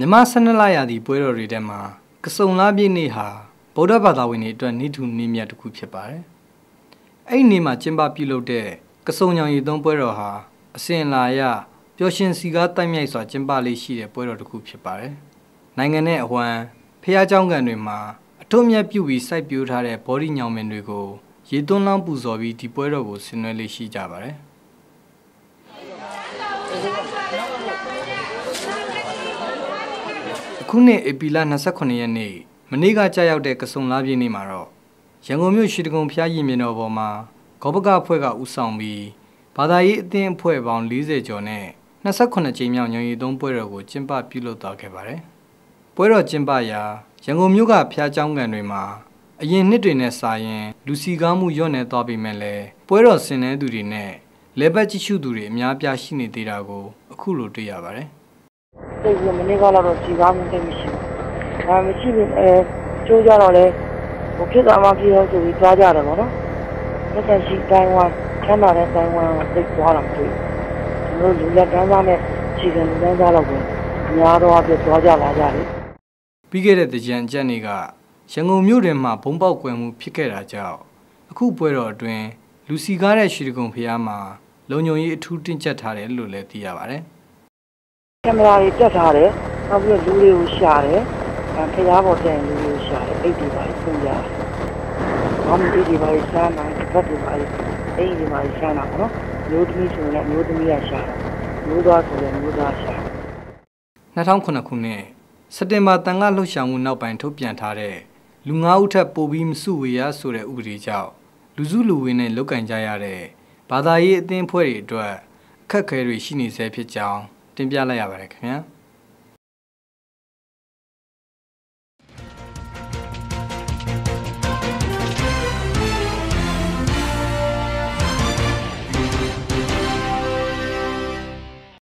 မြမ12လရာသီပွဲတော်တွေထဲမှာကစုံလပြည့်နေ့ဟာဗုဒ္ဓဘာသာဝင်တွေအတွက်နိထူနေ့မြတ်တစ်ခုဖြစ်ပါတယ်။အဲ့ဒီနေ့မှာကျင်းပပြုလုပ်တဲ့ကစုံညောင်ရည်သုံးပွဲတော်ဟာအစဉ်အလာအရပျော်ရွှင်စီကားတိုက်မြိုက်စွာကျင်းပလေးရှိတဲ့ပွဲတော်တစ်ခုဖြစ်ပါတယ်။နိုင်ငံနဲ့အဝမ်းဖះเจ้าကန်တွေမှာအထွတ်မြတ်ပြုပြီးစိုက်ပျိုးထားတဲ့ဘော်ဒီညောင်မင်တွေကိုရေသွန်းလောင်းပူဇော်ပြီးဒီပွဲတော်ကိုဆင်နွှဲလေးရှိကြပါတယ်။ အခုနှစ်ဧပြီလ28ရက်နေ့မနေ့ကကြာရောက်တဲ့ကဆုံလာပြည့်နေ့မှာတော့ရန်ကုန်မြို့ရှိတကုံဖျားရည်မြေတော်ပေါ်မှာဂောပကဖွဲ့ကဦးဆောင်ပြီးဘာသာရေးအသင်းအဖွဲ့ပေါင်း40ကျော်နဲ့28ကြိမ်မြောက်ညွန်ရည်သုံးပွဲတော်ကိုကျင်းပပြုလုပ်သွားခဲ့ပါတယ်။ပွဲတော်ကျင်းပရာရန်ကုန်မြို့ကဖျားကျောင်းကန်တွေမှာအရင်နှစ်တွေနဲ့စာရင် လူစီကားမှုညော့နေသွားပြီမဲ့လဲပွဲတော်ဆင်တဲ့သူတွေနဲ့လက်ပတ်ကြည့်ရှုသူတွေအများပြားရှိနေသေးတာကိုအခုလိုတွေ့ရပါတယ်။ တိတ်ပြီးမနေ့ကတော့စီကားမှုတိတ်မရှိဘူးဒါမရှိဘူးအဲကျိုးကြတော့လေဟိုဖြစ်တာမှပြေတော့ဆိုပြီးသွားကြတယ်ဗောနော်လက်သက်ရှိတိုင်းဝမ်ချမ်းသာတဲ့တိုင်းဝမ်ကိုသိသွားတာမတွေ့ဘူးကျွန်တော်လူလက်တန်းသားနဲ့ခြေကလူတန်းသားတော့ကိုအများတော့အပြည့်သွားကြလာကြတယ်ပြီးခဲ့တဲ့တကြံကြက်နေ့ကရန်ကုန်မြို့တွင်မှဘုံပေါက်ကွယ်မှုဖြစ်ခဲ့တာကြောင့်အခုပွဲတော်အတွင်းလူစီကားတဲ့ရွှေတကုံဖျားမှာလုံခြုံရေးအထူးတင်းကျပ်ထားတယ်လို့လည်းသိရပါတယ် ကင်မရာတွေတက်ထားတယ်နောက်ပြီးတော့လူတွေကိုရှာတယ်အဲဖျားပေါ်တက်ရင်လူတွေကိုရှာတယ်အိတ်တွေပါဖွင့်ကြတယ်ဘာမှအိတ်တွေပါရှာနိုင်တစ်ဖက်တွေပါအိတ်တွေပါရှာတာဗောနော်မျိုးသမီးဆိုရင်လည်းမျိုးသမီးကရှာတယ်မျိုးသားဆိုရင်မျိုးသားရှာတယ်2009ခုနှစ်စက်တင်ဘာတန်ခါလှုပ်ရှားမှုနောက်ပိုင်းထုတ်ပြန်ထားတဲ့လူ9ဦးထက်ပိုပြီးမစုဝေရဆိုတဲ့ဥပဒေကြောင့်လူစုလူဝေးနဲ့လုတ်ကင်ကြရတဲ့ဘာသာရေးအသင်းအဖွဲ့တွေအတွက်အခက်အခဲတွေရှိနေဆဲဖြစ်ကြောင်း တင်ပြလိုက်ရပါတယ်ခင်ဗျာ။